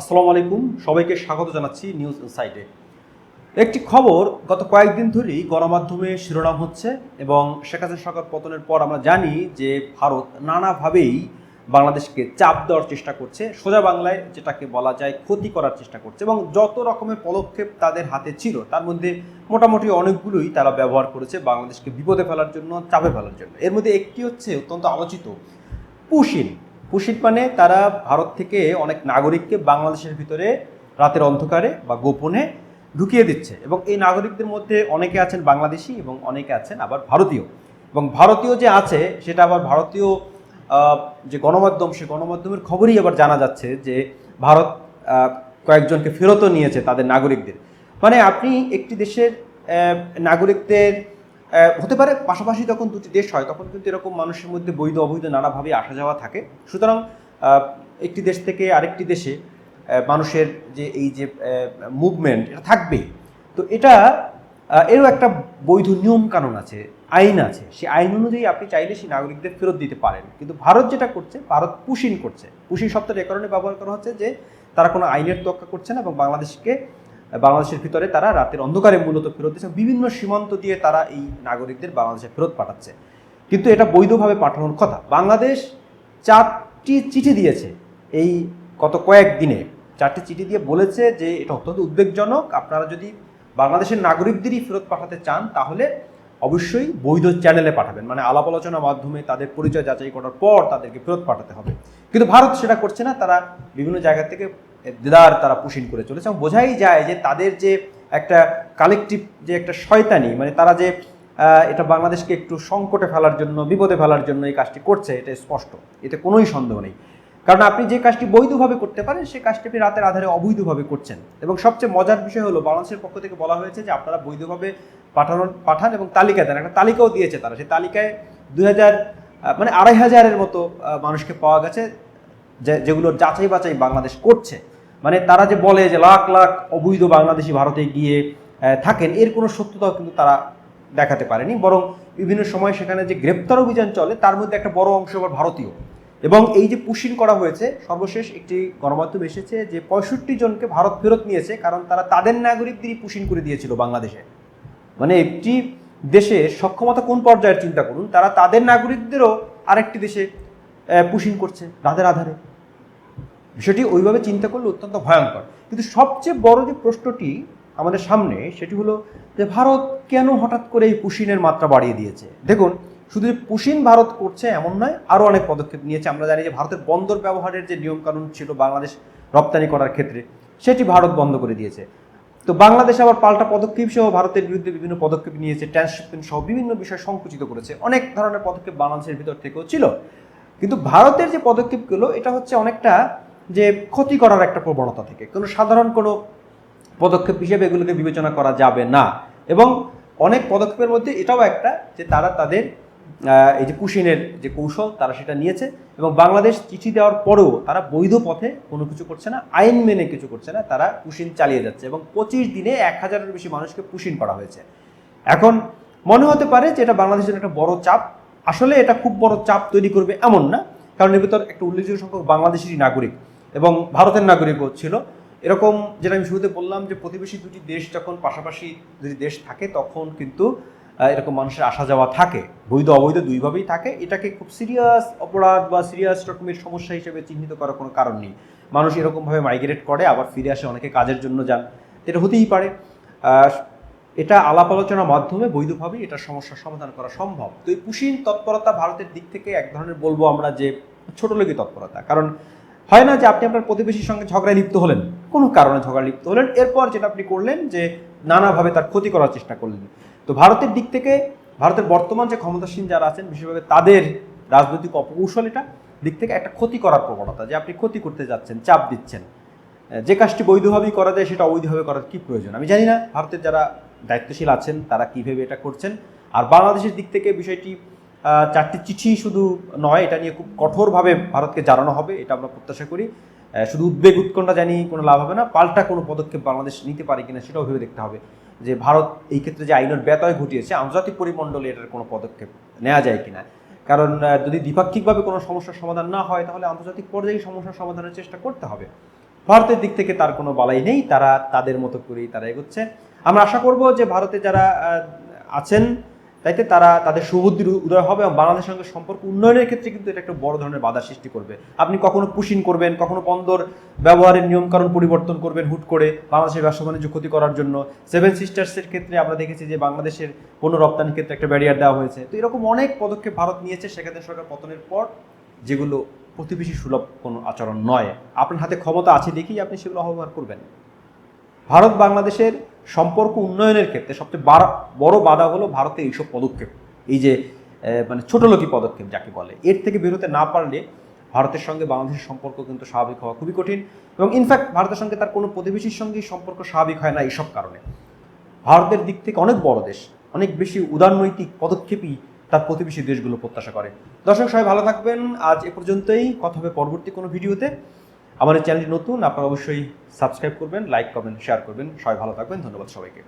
আসসালামু আলাইকুম, সবাইকে স্বাগত জানাচ্ছি নিউজ ইনসাইটে একটি খবর, গত কয়েকদিন ধরেই গণমাধ্যমে শিরোনাম হচ্ছে এবং শেখ হাসিনা সরকার পতনের পর আমরা জানি যে ভারত নানাভাবেই বাংলাদেশকে চাপ দেওয়ার চেষ্টা করছে, সোজা বাংলায় যেটাকে বলা যায় ক্ষতি করার চেষ্টা করছে এবং যত রকমের পদক্ষেপ তাদের হাতে ছিল, তার মধ্যে মোটামুটি অনেকগুলোই তারা ব্যবহার করেছে বাংলাদেশকে বিপদে ফেলার জন্য, চাপে ফেলার জন্য। এর মধ্যে একটি হচ্ছে অত্যন্ত আলোচিত, পুশিন। পুশিন মানে তারা ভারত থেকে অনেক নাগরিককে বাংলাদেশের ভিতরে রাতের অন্ধকারে বা গোপনে ঢুকিয়ে দিচ্ছে এবং এই নাগরিকদের মধ্যে অনেকে আছেন বাংলাদেশি এবং অনেকে আছেন আবার ভারতীয়। এবং ভারতীয় যে আছে, সেটা আবার ভারতীয় যে গণমাধ্যম, সে গণমাধ্যমের খবরই আবার জানা যাচ্ছে যে ভারত কয়েকজনকে ফেরতও নিয়েছে তাদের নাগরিকদের। মানে আপনি একটি দেশের নাগরিকদের হতে পারে, পাশাপাশি যখন দুটি দেশ হয়, তখন কিন্তু এরকম মানুষের মধ্যে বৈধ অবৈধ নানাভাবে আসা যাওয়া থাকে। সুতরাং একটি দেশ থেকে আরেকটি দেশে মানুষের যে এই যে মুভমেন্ট এটা থাকবেই তো এটা এরও একটা বৈধ নিয়ম কানুন আছে, আইন আছে। সেই আইন অনুযায়ী আপনি চাইলে সেই নাগরিকদের ফেরত দিতে পারেন। কিন্তু ভারত যেটা করছে, ভারত পুশিন করছে। পুশিন শব্দটা এ কারণে ব্যবহার করা হচ্ছে যে, তারা কোনো আইনের তোয়াক্কা করছে না এবং বাংলাদেশকে বাংলাদেশের ভিতরে তারা রাতের অন্ধকারে মূলত ফেরত দিচ্ছে বিভিন্ন সীমান্ত দিয়ে তারা এই নাগরিকদের বাংলাদেশে ফেরত পাঠাচ্ছে। কিন্তু এটা বৈধভাবে পাঠানোর কথা। বাংলাদেশ চারটি চিঠি দিয়েছে এই গত কয়েক দিনে। চারটি চিঠি দিয়ে বলেছে যে এটা অত্যন্ত উদ্বেগজনক। আপনারা যদি বাংলাদেশের নাগরিকদেরই ফেরত পাঠাতে চান, তাহলে অবশ্যই বৈধ চ্যানেলে পাঠাবেন। মানে আলাপ আলোচনার মাধ্যমে তাদের পরিচয় যাচাই করার পর তাদেরকে ফেরত পাঠাতে হবে। কিন্তু ভারত সেটা করছে না। তারা বিভিন্ন জায়গা থেকে দেদার তারা পুষিন করে চলেছে এবং বোঝাই যায় যে তাদের যে একটা কালেকটিভ যে একটা শয়তানি মানে তারা যে এটা বাংলাদেশকে একটু সংকটে ফেলার জন্য, বিপদে ফেলার জন্য এই কাজটি করছে, এটা স্পষ্ট। এতে কোনোই সন্দেহ নেই। কারণ আপনি যে কাজটি বৈধভাবে করতে পারেন, সেই কাজটি আপনি রাতের আধারে অবৈধভাবে করছেন। এবং সবচেয়ে মজার বিষয় হলো, বাংলাদেশের পক্ষ থেকে বলা হয়েছে যে আপনারা বৈধভাবে পাঠানোর, পাঠান এবং তালিকা দেন। একটা তালিকাও দিয়েছে তারা। সেই তালিকায় দুই হাজার মানে আড়াই হাজারের মতো মানুষকে পাওয়া গেছে যেগুলোর যাচাই বাছাই বাংলাদেশ করছে। মানে তারা যে বলে যে লাখ লাখ অবৈধ বাংলাদেশি ভারতে গিয়ে থাকেন, এর কোনো সত্যতাও কিন্তু তারা দেখাতে পারেনি। বরং বিভিন্ন সময় সেখানে যে গ্রেপ্তার অভিযান চলে, তার মধ্যে একটা বড় অংশ আবার ভারতীয়। এবং এই যে পুশিন করা হয়েছে, সর্বশেষ একটি গণমাধ্যম এসেছে যে পঁয়ষট্টি জনকে ভারত ফেরত নিয়েছে, কারণ তারা তাদের নাগরিকদেরই পুশিন করে দিয়েছিল বাংলাদেশে। মানে একটি দেশের সক্ষমতা কোন পর্যায়ের, চিন্তা করুন, তারা তাদের নাগরিকদেরও আরেকটি দেশে পুশিন করছে রাতের আধারে বিষয়টি ওইভাবে চিন্তা করলে অত্যন্ত ভয়ঙ্কর। কিন্তু সবচেয়ে বড় যে প্রশ্নটি আমাদের সামনে, সেটি হলো যে ভারত কেন হঠাৎ করে এই পুশিনের মাত্রা বাড়িয়ে দিয়েছে? দেখুন, শুধু যে পুশিন ভারত করছে এমন নয়, আরও অনেক পদক্ষেপ নিয়েছে। আমরা জানি যে ভারতের বন্দর ব্যবহারের যে নিয়মকানুন ছিল বাংলাদেশ রপ্তানি করার ক্ষেত্রে, সেটি ভারত বন্ধ করে দিয়েছে। তো বাংলাদেশ আবার পাল্টা পদক্ষেপ সহ ভারতের বিরুদ্ধে বিভিন্ন পদক্ষেপ নিয়েছে ট্রান্সশিপমেন্ট সহ বিভিন্ন বিষয় সংকুচিত করেছে। অনেক ধরনের পদক্ষেপ বাংলাদেশের ভিতর থেকেও ছিল। কিন্তু ভারতের যে পদক্ষেপগুলো, এটা হচ্ছে অনেকটা যে ক্ষতি করার একটা প্রবণতা থেকে। কোনো সাধারণ কোনো পদক্ষেপ হিসেবে এগুলোকে বিবেচনা করা যাবে না। এবং অনেক পদক্ষেপের মধ্যে এটাও একটা যে তারা তাদের এই যে কুশিনের যে কৌশল, তারা সেটা নিয়েছে এবং বাংলাদেশ চিঠি দেওয়ার পরেও তারা বৈধ পথে কোনো কিছু করছে না, আইন মেনে কিছু করছে না, তারা কুশিন চালিয়ে যাচ্ছে এবং পঁচিশ দিনে এক হাজারের বেশি মানুষকে পুশিন করা হয়েছে। এখন মনে হতে পারে যে এটা বাংলাদেশের একটা বড় চাপ। আসলে এটা খুব বড় চাপ তৈরি করবে এমন না, কারণ এর ভিতর একটা উল্লেখযোগ্য সংখ্যক বাংলাদেশেরই নাগরিক। এবং ভারতের নাগরিকও ছিল। এরকম যেটা আমি শুরুতে বললাম যে প্রতিবেশী দুটি দেশ যখন পাশাপাশি যদি দেশ থাকে, তখন কিন্তু এরকম মানুষের আসা যাওয়া থাকে। বৈধ, অবৈধ দুইভাবেই থাকে। এটাকে খুব সিরিয়াস অপরাধ বা সিরিয়াস রকমের সমস্যা হিসেবে চিহ্নিত করার কোনো কারণ নেই। মানুষ এরকমভাবে মাইগ্রেট করে, আবার ফিরে আসে অনেকে কাজের জন্য যান। এটা হতেই পারে। এটা আলাপ আলোচনার মাধ্যমে বৈধভাবে এটা সমস্যার সমাধান করা সম্ভব। তো এই পুশিন তৎপরতা ভারতের দিক থেকে এক ধরনের বলব আমরা যে ছোটলোকি তৎপরতা। কারণ হয় না যে আপনি আপনার প্রতিবেশীর সঙ্গে ঝগড়ায় লিপ্ত হলেন? কোনো কারণে ঝগড়া লিপ্ত হলেন। এরপর যেটা আপনি করলেন যে নানাভাবে তার ক্ষতি করার চেষ্টা করলেন। তো ভারতের দিক থেকে, ভারতের বর্তমান যে ক্ষমতাসীন যারা আছেন, বিশেষভাবে তাদের রাজনৈতিক অপকৌশল এটা, দিক থেকে একটা ক্ষতি করার প্রবণতা, যে আপনি ক্ষতি করতে যাচ্ছেন, চাপ দিচ্ছেন। যে কাজটি বৈধভাবেই করা যায়, সেটা অবৈধভাবে করার কি প্রয়োজন? আমি জানি না ভারতের যারা দায়িত্বশীল আছেন, তারা কীভাবে এটা করছেন। আর বাংলাদেশের দিক থেকে বিষয়টি চারটি চিঠি শুধু নয়, এটা নিয়ে খুব কঠোরভাবে ভারতকে জানানো হবে, এটা আমরা প্রত্যাশা করি। শুধু উদ্বেগ উৎকণ্ঠা জানি কোনো লাভ হবে না, পাল্টা কোনো পদক্ষেপ বাংলাদেশ নিতে পারে কিনা সেটাও ভেবে দেখতে হবে যে ভারত এই ক্ষেত্রে যে আইনের ব্যতয় ঘটিয়েছে, আন্তর্জাতিক পরিমণ্ডলে এটার কোনো পদক্ষেপ নেওয়া যায় কিনা। কারণ যদি দ্বিপাক্ষিকভাবে কোনো সমস্যার সমাধান না হয়, তাহলে আন্তর্জাতিক পর্যায়ে সমস্যার সমাধানের চেষ্টা করতে হবে। ভারতের দিক থেকে তার কোনো বালাই নেই, তারা তাদের মতো করেই তারা এগোচ্ছে। আমরা আশা করব যে ভারতে যারা আছেন তাইতে তারা তাদের সুবুদ্ধির উদয় হবে এবং বাংলাদেশের সঙ্গে সম্পর্ক উন্নয়নের ক্ষেত্রে কিন্তু এটা একটা বড় ধরনের বাধা সৃষ্টি করবে। আপনি কখনো পুশিং করবেন, কখনো বন্দর ব্যবহারের নিয়মকানুন পরিবর্তন করবেন হুট করে বাংলাদেশের ব্যবসা বাণিজ্য ক্ষতি করার জন্য। সেভেন সিস্টার্সের ক্ষেত্রে আমরা দেখেছি যে বাংলাদেশের কোনো রপ্তানির ক্ষেত্রে একটা ব্যারিয়ার দেওয়া হয়েছে। তো এরকম অনেক পদক্ষেপ ভারত নিয়েছে সেখানে সরকার পতনের পর যেগুলো প্রতিবেশী সুলভ কোনো আচরণ নয়। আপনার হাতে ক্ষমতা আছে দেখেই আপনি সেগুলো অবহার করবেন। ভারত বাংলাদেশের সম্পর্ক উন্নয়নের ক্ষেত্রে সবচেয়ে বাড়া- বাধা হলো ভারতের এইসব পদক্ষেপ। এই যে মানে ছোটলোকি পদক্ষেপ যাকে বলে। এর থেকে বেরোতে না পারলে ভারতের সঙ্গে বাংলাদেশের সম্পর্ক কিন্তু স্বাভাবিক হওয়া খুবই কঠিন এবং ইনফ্যাক্ট ভারতের সঙ্গে তার কোনো প্রতিবেশীর সঙ্গেই সম্পর্ক স্বাভাবিক হয় না এইসব কারণে। ভারতের দিক থেকে অনেক বড় দেশ, অনেক বেশি উদারনৈতিক পদক্ষেপই তার প্রতিবেশী দেশগুলো প্রত্যাশা করে। দর্শক সবাই ভালো থাকবেন। আজ এ পর্যন্তই। কথা হবে পরবর্তী কোনো ভিডিওতে। আমার এই চ্যানেলটি নতুন, আপনারা অবশ্যই সাবস্ক্রাইব করবেন, লাইক করবেন শেয়ার করবেন। সবাই ভালো থাকবেন, ধন্যবাদ সবাইকে।